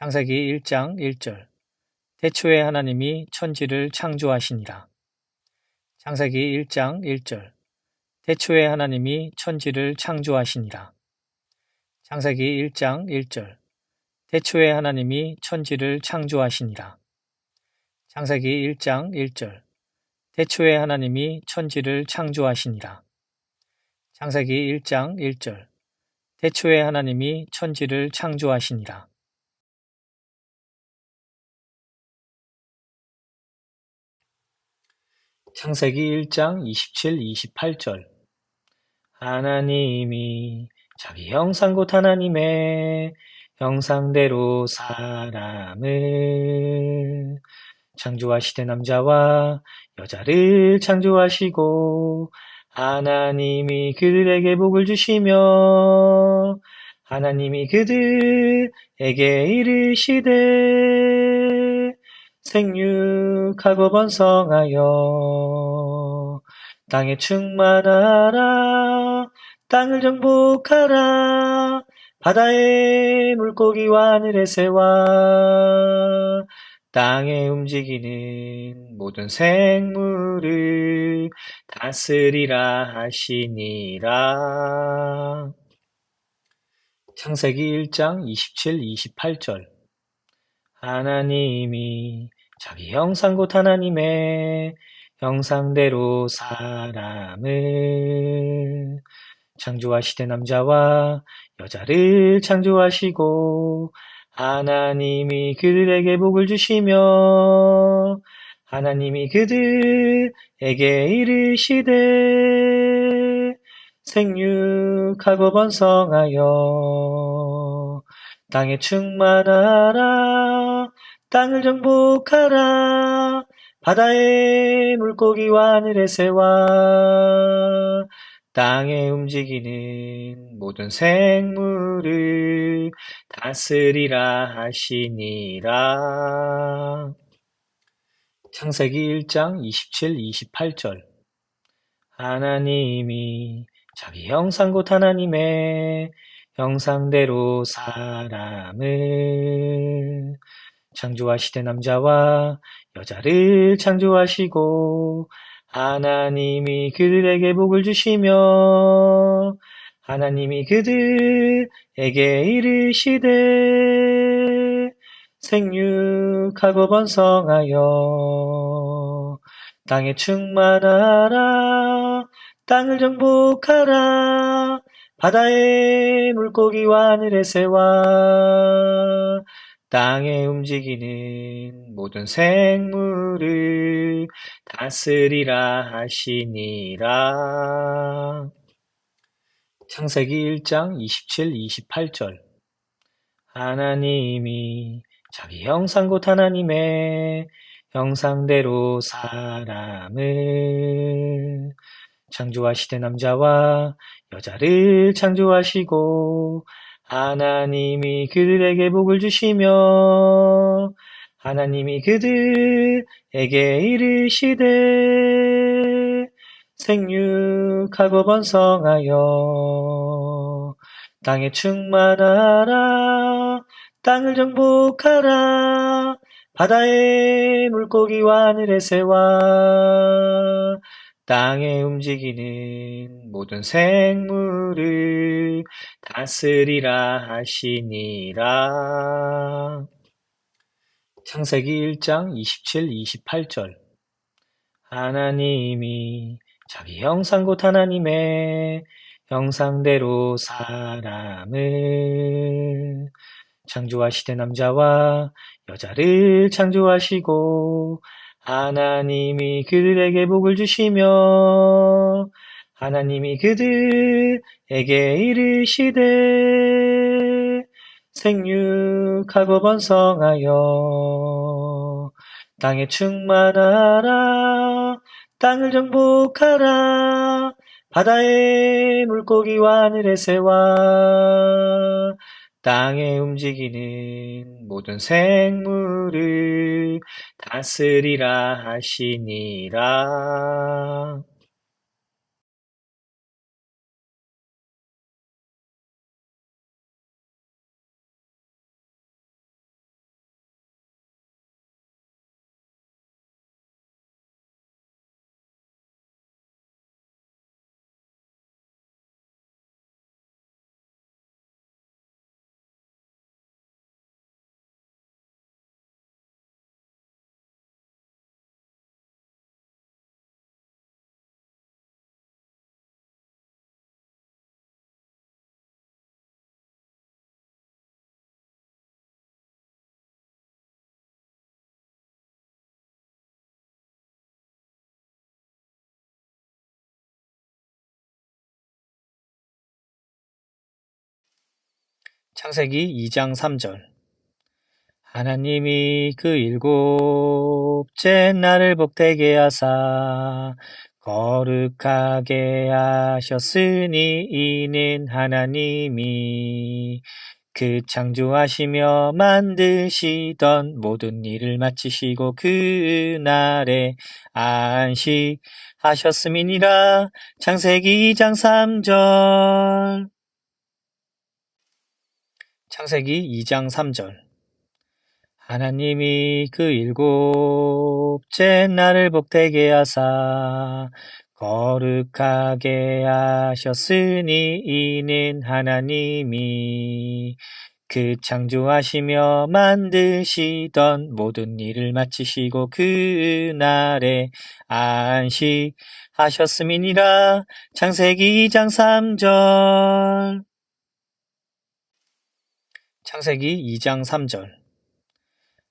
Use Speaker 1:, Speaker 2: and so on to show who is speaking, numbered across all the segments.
Speaker 1: 창세기 1장 1절 태초에 하나님이 천지를 창조하시니라. 창세기 1장 1절 태초에 하나님이 천지를 창조하시니라. 창세기 1장 1절 태초에 하나님이 천지를 창조하시니라. 창세기 1장 1절 태초에 하나님이 천지를 창조하시니라. 창세기 1장 1절 태초에 하나님이 천지를 창조하시니라. 창세기 1장 27, 28절. 하나님이 자기 형상 곧 하나님의 형상대로 사람을 창조하시되 남자와 여자를 창조하시고 하나님이 그들에게 복을 주시며 하나님이 그들에게 이르시되 생육하고 번성하여 땅에 충만하라 땅을 정복하라 바다의 물고기와 하늘의 새와 땅에 움직이는 모든 생물을 다스리라 하시니라. 창세기 1장 27, 28절 하나님이 자기 형상 곧 하나님의 형상대로 사람을 창조하시되 남자와 여자를 창조하시고 하나님이 그들에게 복을 주시며 하나님이 그들에게 이르시되 생육하고 번성하여 땅에 충만하라 땅을 정복하라 바다의 물고기와 하늘의 새와 땅에 움직이는 모든 생물을 다스리라 하시니라. 창세기 1장 27, 28절 하나님이 자기 형상 곧 하나님의 형상대로 사람을 창조하시되 남자와 여자를 창조하시고 하나님이 그들에게 복을 주시며 하나님이 그들에게 이르시되 생육하고 번성하여 땅에 충만하라 땅을 정복하라 바다의 물고기와 하늘의 새와 땅에 움직이는 모든 생물을 다스리라 하시니라. 창세기 1장 27, 28절 하나님이 자기 형상 곧 하나님의 형상대로 사람을 창조하시되 남자와 여자를 창조하시고 하나님이 그들에게 복을 주시며 하나님이 그들에게 이르시되 생육하고 번성하여 땅에 충만하라 땅을 정복하라 바다의 물고기와 하늘의 새와 땅에 움직이는 모든 생물을 다스리라 하시니라. 창세기 1장 27, 28절 하나님이 자기 형상 곧 하나님의 형상대로 사람을 창조하시되 남자와 여자를 창조하시고 하나님이 그들에게 복을 주시며 하나님이 그들에게 이르시되 생육하고 번성하여 땅에 충만하라 땅을 정복하라 바다의 물고기와 하늘의 새와 땅에 움직이는 모든 생물을 다스리라 하시니라. 창세기 2장 3절. 하나님이 그 일곱째 날을 복되게 하사 거룩하게 하셨으니 이는 하나님이 그 창조하시며 만드시던 모든 일을 마치시고 그 날에 안식하셨음이니라. 창세기 2장 3절 창세기 2장 3절. 하나님이 그 일곱째 날을 복되게 하사 거룩하게 하셨으니 이는 하나님이 그 창조하시며 만드시던 모든 일을 마치시고 그 날에 안식하셨음이니라. 창세기 2장 3절 창세기 2장 3절.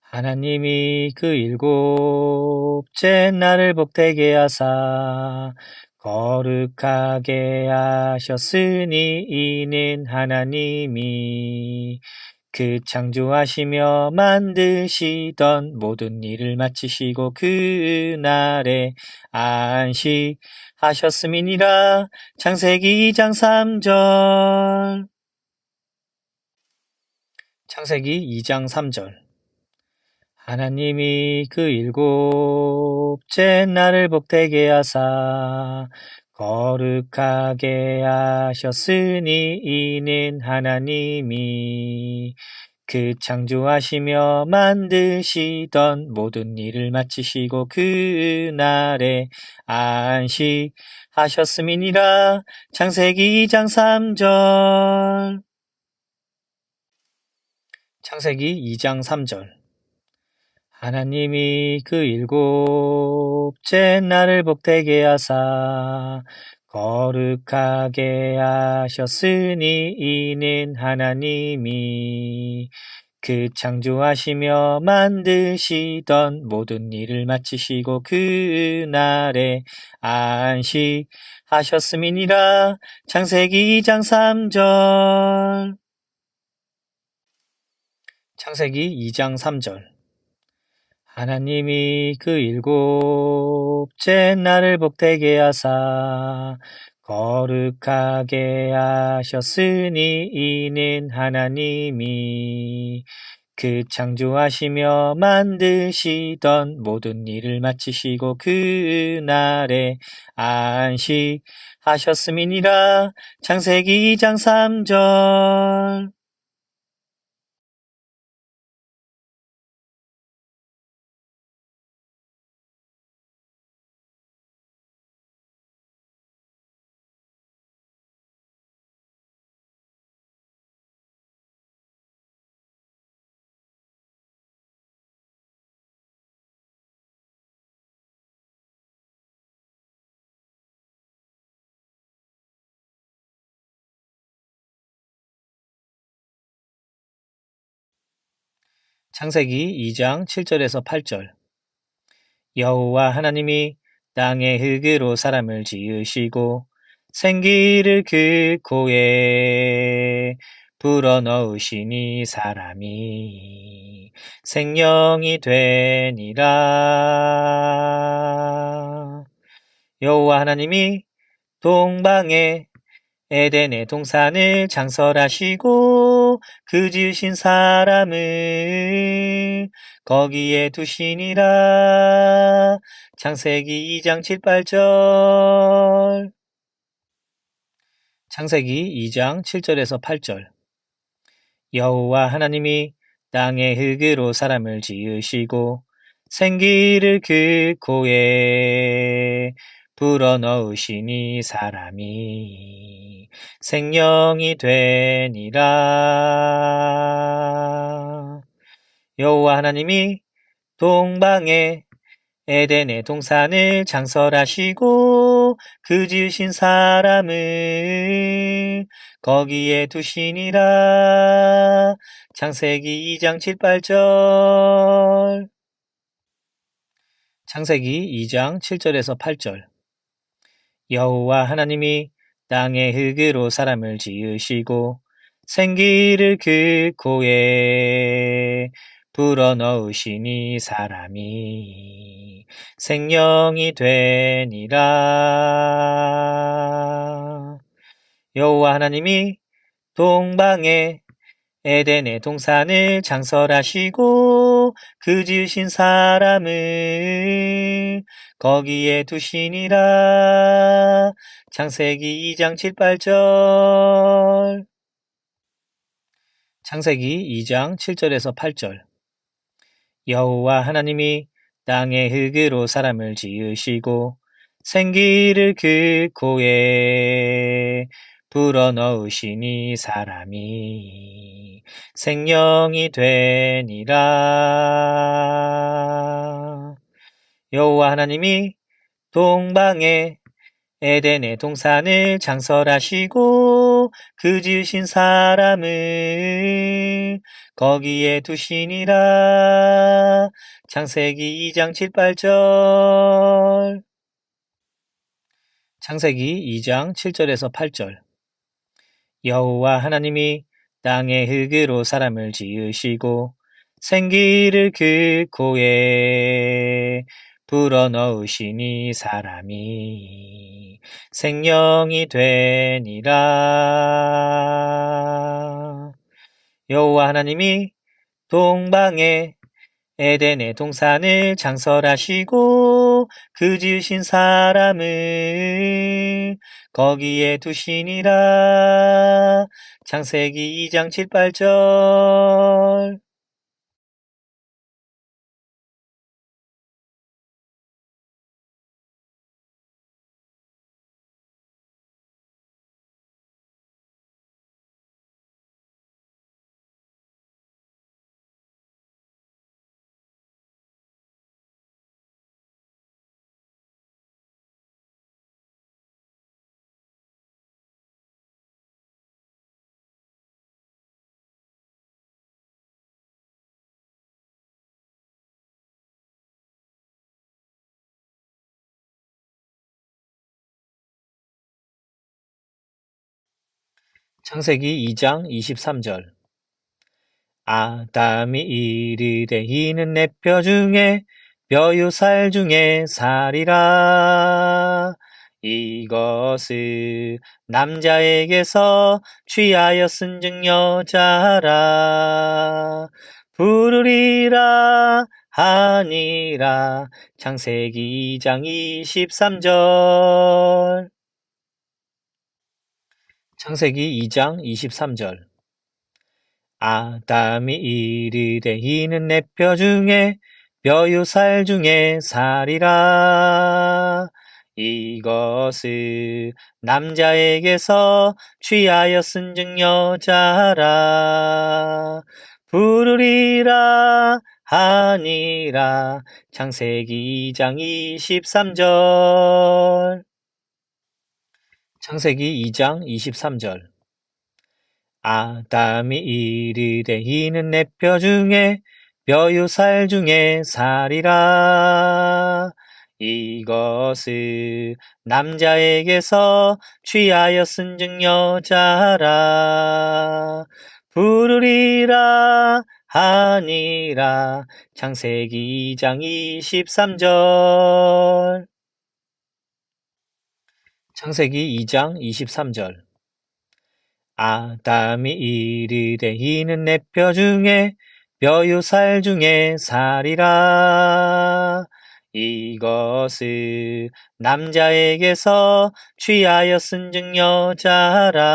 Speaker 1: 하나님이 그 일곱째 날을 복되게 하사 거룩하게 하셨으니 이는 하나님이 그 창조하시며 만드시던 모든 일을 마치시고 그 날에 안식하셨음이니라. 창세기 2장 3절 창세기 2장 3절. 하나님이 그 일곱째 날을 복되게 하사 거룩하게 하셨으니 이는 하나님이 그 창조하시며 만드시던 모든 일을 마치시고 그 날에 안식하셨음이니라. 창세기 2장 3절 창세기 2장 3절. 하나님이 그 일곱째 날을 복되게 하사 거룩하게 하셨으니 이는 하나님이 그 창조하시며 만드시던 모든 일을 마치시고 그 날에 안식하셨음이니라. 창세기 2장 3절 창세기 2장 3절. 하나님이 그 일곱째 날을 복되게 하사 거룩하게 하셨으니 이는 하나님이 그 창조하시며 만드시던 모든 일을 마치시고 그 날에 안식하셨음이니라. 창세기 2장 3절 창세기 2장 7절에서 8절 여호와 하나님이 땅의 흙으로 사람을 지으시고 생기를 그 코에 불어넣으시니 사람이 생명이 되니라. 여호와 하나님이 동방에 에덴의 동산을 장설하시고 그 지으신 사람을 거기에 두시니라. 창세기 2장 7, 8절. 창세기 2장 7절에서 8절. 여호와 하나님이 땅의 흙으로 사람을 지으시고 생기를 그 코에 불어넣으시니 사람이 생명이 되니라. 여호와 하나님이 동방에 에덴의 동산을 장설하시고 그 지으신 사람을 거기에 두시니라. 창세기 2장 7, 8절 창세기 2장 7절에서 8절 여호와 하나님이 땅의 흙으로 사람을 지으시고 생기를 그 코에 불어넣으시니 사람이 생명이 되니라. 여호와 하나님이 동방에 에덴의 동산을 장설하시고 그 지으신 사람을 거기에 두시니라. 창세기 2장 7, 8절 창세기 2장 7절에서 8절 여호와 하나님이 땅의 흙으로 사람을 지으시고 생기를 그 코에 불어넣으시니 사람이 생명이 되니라. 여호와 하나님이 동방에 에덴의 동산을 장설하시고 그 지으신 사람을 거기에 두시니라. 창세기 2장 7, 8절 창세기 2장 7절에서 8절 여호와 하나님이 땅의 흙으로 사람을 지으시고 생기를 그 코에 불어넣으시니 사람이 생명이 되니라. 여호와 하나님이 동방에 에덴의 동산을 장설하시고 그 지으신 사람을 거기에 두시니라. 창세기 2장 7, 8절 창세기 2장 23절. 아담이 이르되 이는 내 뼈 중에 뼈요 살 중에 살이라. 이것을 남자에게서 취하여 쓴즉 여자라. 부르리라 하니라. 창세기 2장 23절 창세기 2장 23절. 아담이 이르되 이는 내 뼈 중에 뼈요 살 중에 살이라. 이것을 남자에게서 취하여 쓴즉 여자라. 부르리라 하니라. 창세기 2장 23절 창세기 2장 23절. 아담이 이르되 이는 내 뼈 중에 뼈요 살 중에 살이라. 이것을 남자에게서 취하여 쓴즉 여자라. 부르리라 하니라. 창세기 2장 23절 창세기 2장 23절. 아담이 이르되 이는 내 뼈 중에 뼈요 살 중에 살이라. 이것을 남자에게서 취하여 쓴즉 여자라.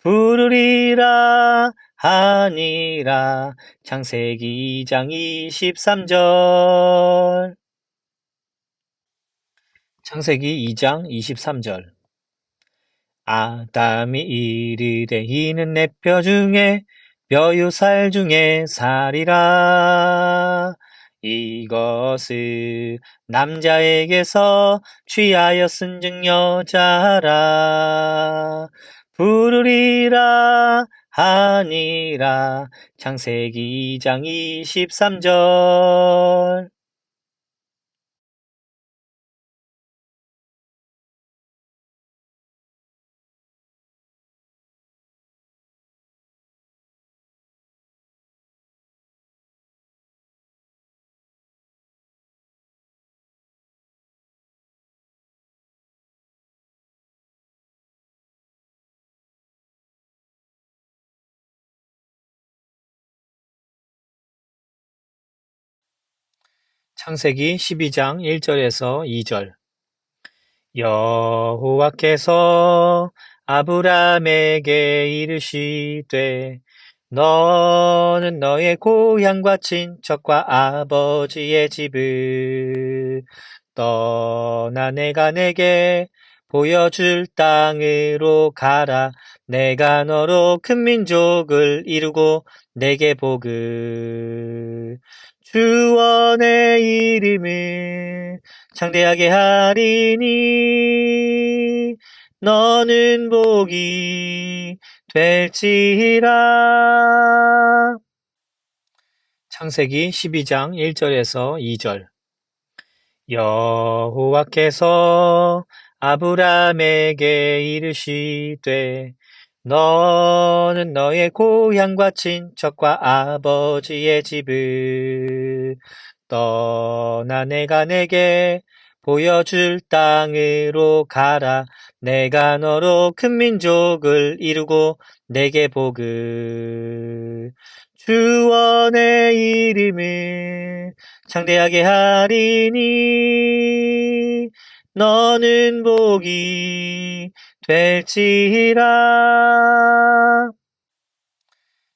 Speaker 1: 부르리라 하니라. 창세기 2장 23절 창세기 2장 23절. 아담이 이르되 이는 내 뼈 중에 뼈요 살 중에 살이라. 이것을 남자에게서 취하여 쓴즉 여자라. 부르리라 하니라. 창세기 2장 23절 창세기 12장 1절에서 2절 여호와께서 아브람에게 이르시되 너는 너의 고향과 친척과 아버지의 집을 떠나 내가 내게 보여줄 땅으로 가라. 내가 너로 큰 민족을 이루고 내게 복을 주원의 이름을 창대하게 하리니 너는 복이 될지라. 창세기 12장 1절에서 2절 여호와께서 아브람에게 이르시되 너는 너의 고향과 친척과 아버지의 집을 떠나 내가 내게 보여줄 땅으로 가라. 내가 너로 큰 민족을 이루고 내게 복을 주원의 이름을 창대하게 하리니 너는 복이 될지라.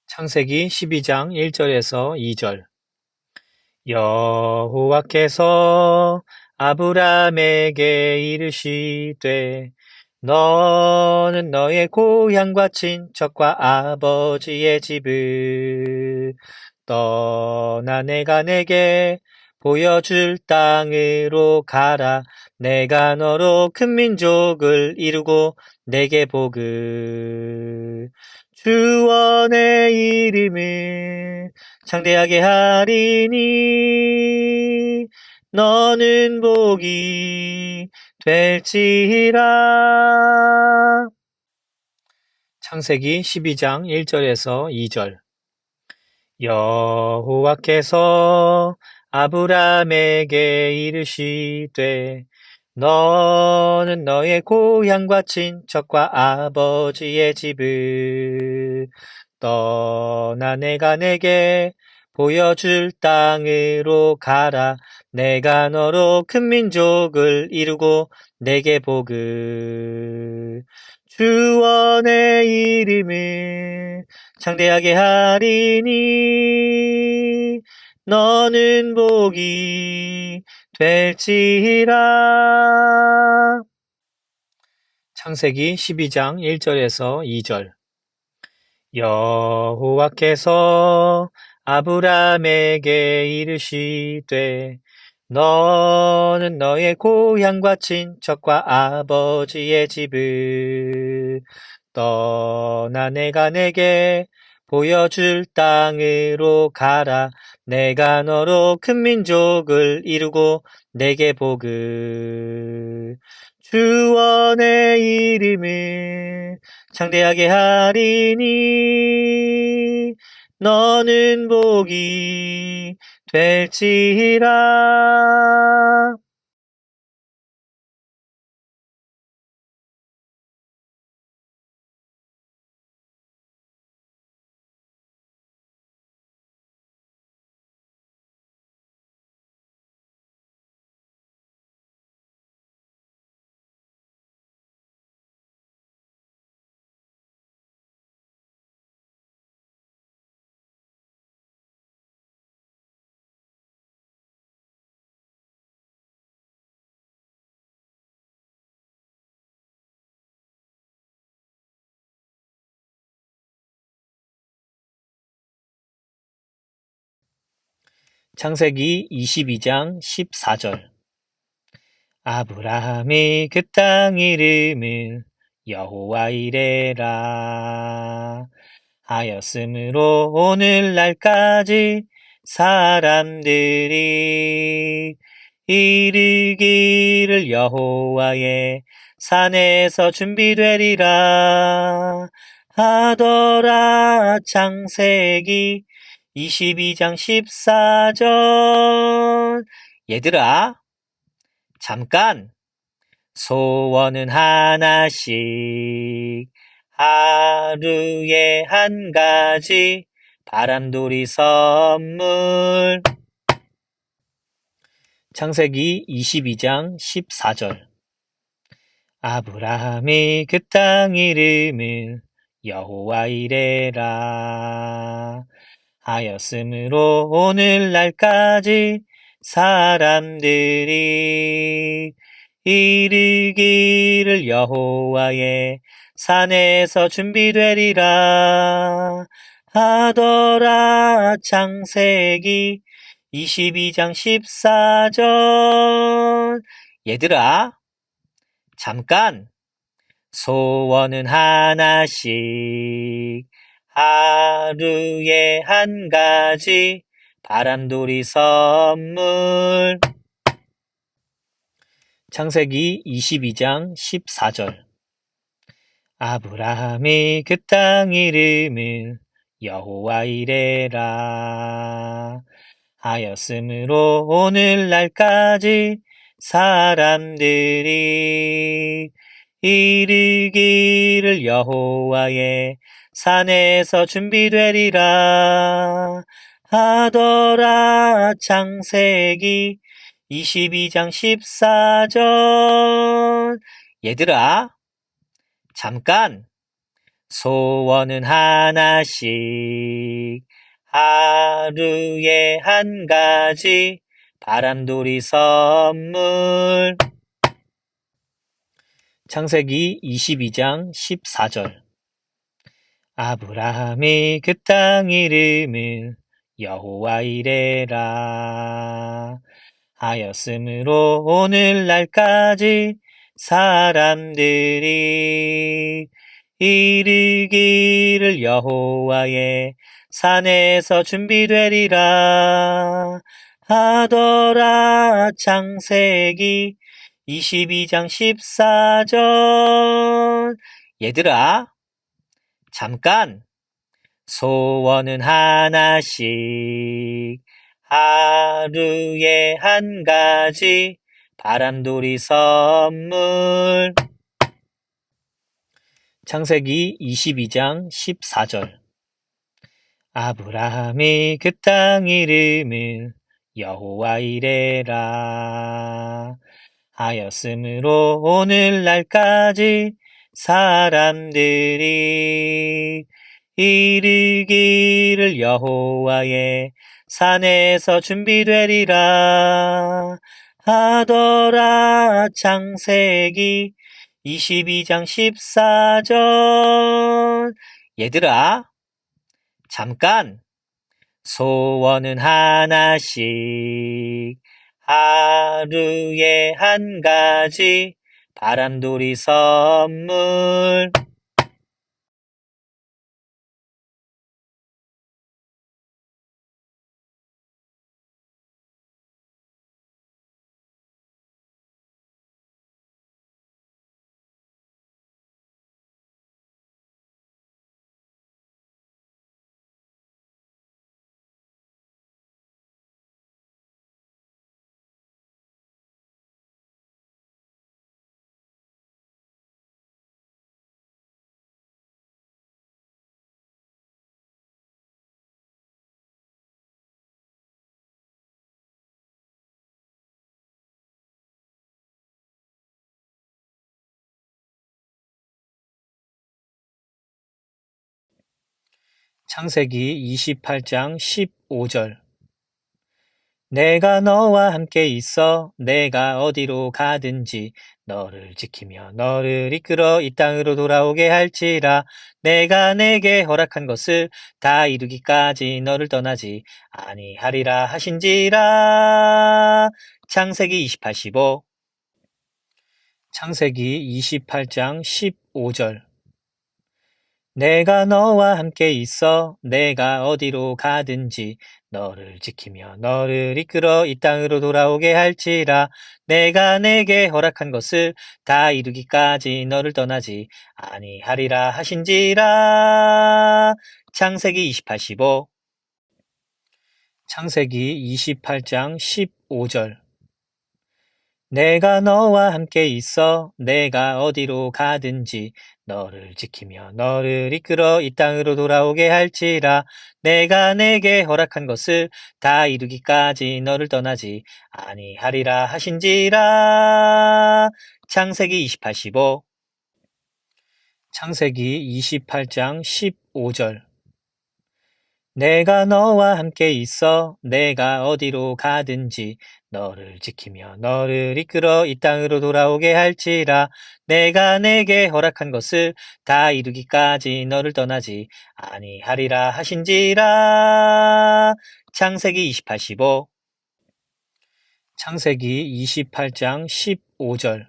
Speaker 1: 창세기 12장 1절에서 2절 여호와께서 아브람에게 이르시되 너는 너의 고향과 친척과 아버지의 집을 떠나 내가 내게 보여줄 땅으로 가라. 내가 너로 큰 민족을 이루고 내게 복을 주원의 이름을 창대하게 하리니 너는 복이 될지라. 창세기 12장 1절에서 2절 여호와께서 아브람에게 이르시되 너는 너의 고향과 친척과 아버지의 집을 떠나 내가 내게 보여줄 땅으로 가라. 내가 너로 큰 민족을 이루고 내게 복을 주원의 이름을 창대하게 하리니 너는 복이 될지라. 창세기 12장 1절에서 2절 여호와께서 아브람에게 이르시되 너는 너의 고향과 친척과 아버지의 집을 떠나 내가 내게 보여줄 땅으로 가라. 내가 너로 큰 민족을 이루고 내게 복을 주원의 이름을 창대하게 하리니 너는 복이 될지라. 창세기 22장 14절. 아브라함이 그 땅 이름을 여호와이레라. 하였으므로 오늘날까지 사람들이 이르기를 여호와의 산에서 준비되리라. 하더라 창세기 22장 14절. 얘들아 잠깐. 소원은 하나씩 하루에 한 가지 바람돌이 선물. 창세기 22장 14절. 아브라함이 그 땅 이름을 여호와 이레라 하였으므로 오늘날까지 사람들이 이르기를 여호와의 산에서 준비되리라. 하더라 창세기 22장 14절. 얘들아 잠깐 소원은 하나씩 하루에 한 가지 바람돌이 선물. 창세기 22장 14절. 아브라함이 그 땅 이름을 여호와 이레라. 하였으므로 오늘날까지 사람들이 이르기를 여호와의 산에서 준비되리라. 하더라 창세기 22장 14절. 얘들아 잠깐 소원은 하나씩 하루에 한 가지 바람돌이 선물. 창세기 22장 14절 아브라함이 그 땅 이름을 여호와 이레라. 하였으므로 오늘날까지 사람들이 이르기를 여호와의 산에서 준비되리라. 하더라 창세기 22장 14절. 얘들아 잠깐. 소원은 하나씩 하루에 한 가지 바람돌이 선물. 창세기 22장 14절. 아브라함이 그 땅 이름을 여호와 이레라. 하였으므로 오늘날까지 사람들이 이르기를 여호와의 산에서 준비되리라. 하더라 창세기 22장 14절. 얘들아 잠깐. 소원은 하나씩 하루에 한 가지 바람돌이 선물 창세기 28장 15절. 내가 너와 함께 있어 내가 어디로 가든지 너를 지키며 너를 이끌어 이 땅으로 돌아오게 할지라. 내가 내게 허락한 것을 다 이루기까지 너를 떠나지 아니하리라 하신지라. 창세기 28, 15 창세기 28장 15절 내가 너와 함께 있어 내가 어디로 가든지 너를 지키며 너를 이끌어 이 땅으로 돌아오게 할지라. 내가 내게 허락한 것을 다 이루기까지 너를 떠나지 아니하리라 하신지라. 창세기 28, 15 창세기 28장 15절 내가 너와 함께 있어 내가 어디로 가든지 너를 지키며 너를 이끌어 이 땅으로 돌아오게 할지라. 내가 내게 허락한 것을 다 이루기까지 너를 떠나지 아니하리라 하신지라. 창세기 28, 15 창세기 28장 15절. 내가 너와 함께 있어 내가 어디로 가든지 너를 지키며 너를 이끌어 이 땅으로 돌아오게 할지라. 내가 내게 허락한 것을 다 이루기까지 너를 떠나지 아니하리라 하신지라. 창세기 28, 15 창세기 28장 15절.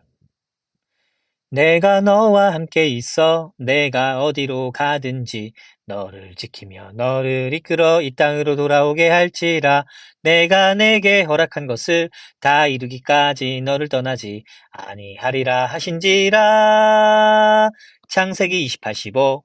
Speaker 1: 내가 너와 함께 있어 내가 어디로 가든지 너를 지키며 너를 이끌어 이 땅으로 돌아오게 할지라. 내가 내게 허락한 것을 다 이루기까지 너를 떠나지 아니하리라 하신지라. 창세기 28, 15